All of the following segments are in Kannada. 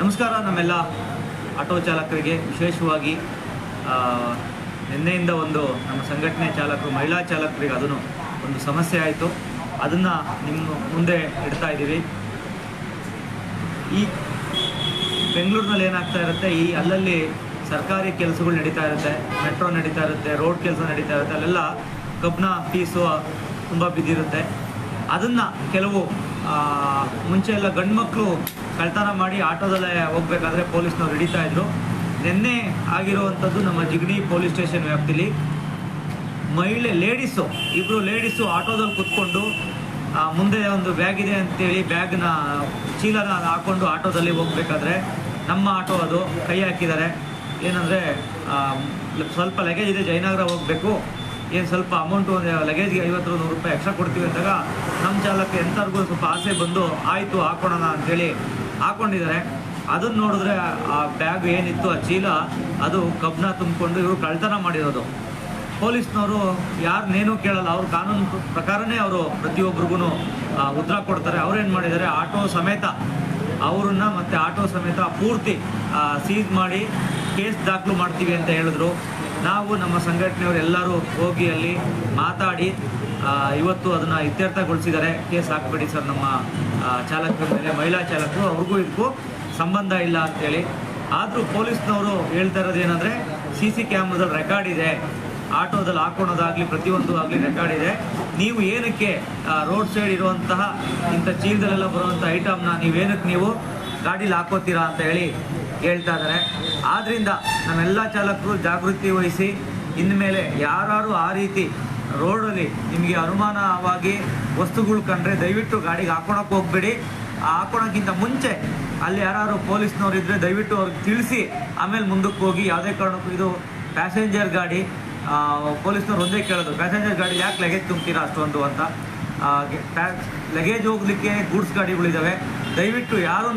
ನಮಸ್ಕಾರ ನಮ್ಮೆಲ್ಲ ಆಟೋ ಚಾಲಕರಿಗೆ. ವಿಶೇಷವಾಗಿ ನಿನ್ನೆಯಿಂದ ಒಂದು ನಮ್ಮ ಸಂಘಟನೆ ಚಾಲಕರು, ಮಹಿಳಾ ಚಾಲಕರಿಗೆ ಅದನ್ನು ಒಂದು ಸಮಸ್ಯೆ ಆಯಿತು. ಅದನ್ನು ನಿಮ್ಮ ಮುಂದೆ ಇಡ್ತಾ ಇದ್ದೀವಿ. ಈ ಬೆಂಗಳೂರಿನಲ್ಲಿ ಏನಾಗ್ತಾ ಇರುತ್ತೆ, ಈ ಅಲ್ಲಲ್ಲಿ ಸರ್ಕಾರಿ ಕೆಲಸಗಳು ನಡೀತಾ ಇರುತ್ತೆ, ಮೆಟ್ರೋ ನಡೀತಾ ಇರುತ್ತೆ, ರೋಡ್ ಕೆಲಸ ನಡೀತಾ ಇರುತ್ತೆ, ಅಲ್ಲೆಲ್ಲ ಕಬ್ಬನ ಫೀಸು ತುಂಬ ಬಿದ್ದಿರುತ್ತೆ. ಅದನ್ನು ಕೆಲವು ಮುಂಚೆ ಎಲ್ಲ ಗಂಡು ಮಕ್ಕಳು ಕಳ್ತನ ಮಾಡಿ ಆಟೋದಲ್ಲೇ ಹೋಗ್ಬೇಕಾದ್ರೆ ಪೊಲೀಸ್ನವ್ರು ಹಿಡಿತಾ ಇದ್ರು. ನಿನ್ನೆ ಆಗಿರುವಂಥದ್ದು ನಮ್ಮ ಜಿಗಣಿ ಪೊಲೀಸ್ ಸ್ಟೇಷನ್ ವ್ಯಾಪ್ತಿಲಿ. ಮಹಿಳೆ, ಲೇಡೀಸು ಇಬ್ಬರು ಲೇಡೀಸು ಆಟೋದಲ್ಲಿ ಕುತ್ಕೊಂಡು ಮುಂದೆ ಒಂದು ಬ್ಯಾಗ್ ಇದೆ ಅಂತೇಳಿ ಬ್ಯಾಗ್ನ ಚೀಲನ ಹಾಕ್ಕೊಂಡು ಆಟೋದಲ್ಲಿ ಹೋಗ್ಬೇಕಾದ್ರೆ ನಮ್ಮ ಆಟೋ ಅದು ಕೈ ಹಾಕಿದ್ದಾರೆ. ಏನಂದರೆ ಸ್ವಲ್ಪ ಲಗೇಜ್ ಇದೆ, ಜಯನಗರ ಹೋಗಬೇಕು. ಏನು ಸ್ವಲ್ಪ ಅಮೌಂಟು ಒಂದು ಲಗೇಜ್ಗೆ ಐವತ್ತು ನೂರು ರೂಪಾಯಿ ಎಕ್ಸ್ಟ್ರಾ ಕೊಡ್ತೀವಿ ಅಂದಾಗ ನಮ್ಮ ಚಾಲಕ ಎಂಥವ್ರಿಗೂ ಸ್ವಲ್ಪ ಆಸೆ ಬಂದು, ಆಯಿತು ಹಾಕೋಣ ಅಂತೇಳಿ ಹಾಕೊಂಡಿದ್ದಾರೆ. ಅದನ್ನ ನೋಡಿದ್ರೆ ಆ ಬ್ಯಾಗ್ ಏನಿತ್ತು, ಆ ಚೀಲ, ಅದು ಕಬ್ಬಿಣ ತುಂಬಿಕೊಂಡು ಇವರು ಕಳ್ತನ ಮಾಡಿರೋದು. ಪೊಲೀಸ್ನವರು ಯಾರನ್ನೇನೂ ಕೇಳಲ್ಲ. ಅವ್ರ ಕಾನೂನು ಪ್ರಕಾರನೇ ಅವರು ಪ್ರತಿಯೊಬ್ಬರಿಗೂ ಉತ್ತರ ಕೊಡ್ತಾರೆ. ಅವ್ರೇನು ಮಾಡಿದ್ದಾರೆ, ಆಟೋ ಸಮೇತ ಅವರನ್ನು ಮತ್ತು ಆಟೋ ಸಮೇತ ಪೂರ್ತಿ ಸೀಸ್ ಮಾಡಿ ಕೇಸ್ ದಾಖಲು ಮಾಡ್ತೀವಿ ಅಂತ ಹೇಳಿದ್ರು. ನಾವು ನಮ್ಮ ಸಂಘಟನೆಯವರು ಎಲ್ಲರೂ ಹೋಗಿ ಅಲ್ಲಿ ಮಾತಾಡಿ ಇವತ್ತು ಅದನ್ನು ಇತ್ಯರ್ಥಗೊಳಿಸಿದ್ದಾರೆ. ಕೇಸ್ ಹಾಕಬೇಡಿ ಸರ್ ನಮ್ಮ ಚಾಲಕರ ಮೇಲೆ, ಮಹಿಳಾ ಚಾಲಕರು ಅವ್ರಿಗೂ ಇದಕ್ಕೂ ಸಂಬಂಧ ಇಲ್ಲ ಅಂತೇಳಿ. ಆದರೂ ಪೊಲೀಸ್ನವರು ಹೇಳ್ತಾ ಇರೋದು ಏನಂದರೆ, ಸಿ ಸಿ ಕ್ಯಾಮ್ರಾದಲ್ಲಿ ರೆಕಾರ್ಡ್ ಇದೆ. ಆಟೋದಲ್ಲಿ ಹಾಕೊಳೋದಾಗಲಿ, ಪ್ರತಿಯೊಂದು ಆಗಲಿ ರೆಕಾರ್ಡ್ ಇದೆ. ನೀವು ಏನಕ್ಕೆ ರೋಡ್ ಸೈಡ್ ಇರುವಂತಹ ಇಂಥ ಚೀಲದಲ್ಲೆಲ್ಲ ಬರುವಂಥ ಐಟಮ್ನ ನೀವೇನಕ್ಕೆ ನೀವು ಗಾಡೀಲಿ ಹಾಕೋತೀರಾ ಅಂತ ಹೇಳಿ ಹೇಳ್ತಾ ಇದ್ದಾರೆ. ಆದ್ದರಿಂದ ನಮ್ಮೆಲ್ಲ ಚಾಲಕರು ಜಾಗೃತಿ ವಹಿಸಿ, ಇನ್ಮೇಲೆ ಯಾರು ಆ ರೀತಿ ರೋಡಲ್ಲಿ ನಿಮಗೆ ಅನುಮಾನವಾಗಿ ವಸ್ತುಗಳು ಕಂಡ್ರೆ ದಯವಿಟ್ಟು ಗಾಡಿಗೆ ಹಾಕೊಳಕ್ಕೆ ಹೋಗ್ಬೇಡಿ. ಹಾಕೊಳಕ್ಕಿಂತ ಮುಂಚೆ ಅಲ್ಲಿ ಯಾರು ಪೊಲೀಸ್ನವ್ರು ಇದ್ದರೆ ದಯವಿಟ್ಟು ಅವ್ರಿಗೆ ತಿಳಿಸಿ, ಆಮೇಲೆ ಮುಂದಕ್ಕೆ ಹೋಗಿ ಯಾವುದೇ ಕಾರಣಕ್ಕೂ ಇದು ಪ್ಯಾಸೆಂಜರ್ ಗಾಡಿ ಪೊಲೀಸ್ನವ್ರು ಒಂದೇ ಕೇಳೋದು, ಪ್ಯಾಸೆಂಜರ್ ಗಾಡಿ ಯಾಕೆ ಲಗೇಜ್ ತುಂಬ್ತೀರಾ ಅಷ್ಟೊಂದು? ಅಂತ. ಲಗೇಜ್ ಹೋಗ್ಲಿಕ್ಕೆ ಗೂಡ್ಸ್ ಗಾಡಿಗಳಿದ್ದಾವೆ ದಯವಿಟ್ಟು ಯಾರೂ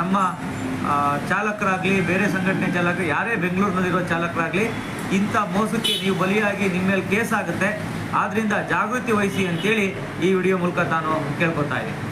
ನಮ್ಮ ಚಾಲಕರಾಗಲಿ, ಬೇರೆ ಸಂಘಟನೆ ಚಾಲಕರು, ಯಾರೇ ಬೆಂಗಳೂರಿನಲ್ಲಿರೋ ಚಾಲಕರಾಗಲಿ ಇಂಥ ಮೋಸಕ್ಕೆ ನೀವು ಬಲಿಯಾಗಿ ನಿಮ್ಮ ಮೇಲೆ ಕೇಸ್ ಆಗುತ್ತೆ. ಆದ್ದರಿಂದ ಜಾಗೃತಿ ವಹಿಸಿ ಅಂತೇಳಿ ಈ ವಿಡಿಯೋ ಮೂಲಕ ನಾನು ಕೇಳ್ಕೊತಾ ಇದ್ದೀನಿ.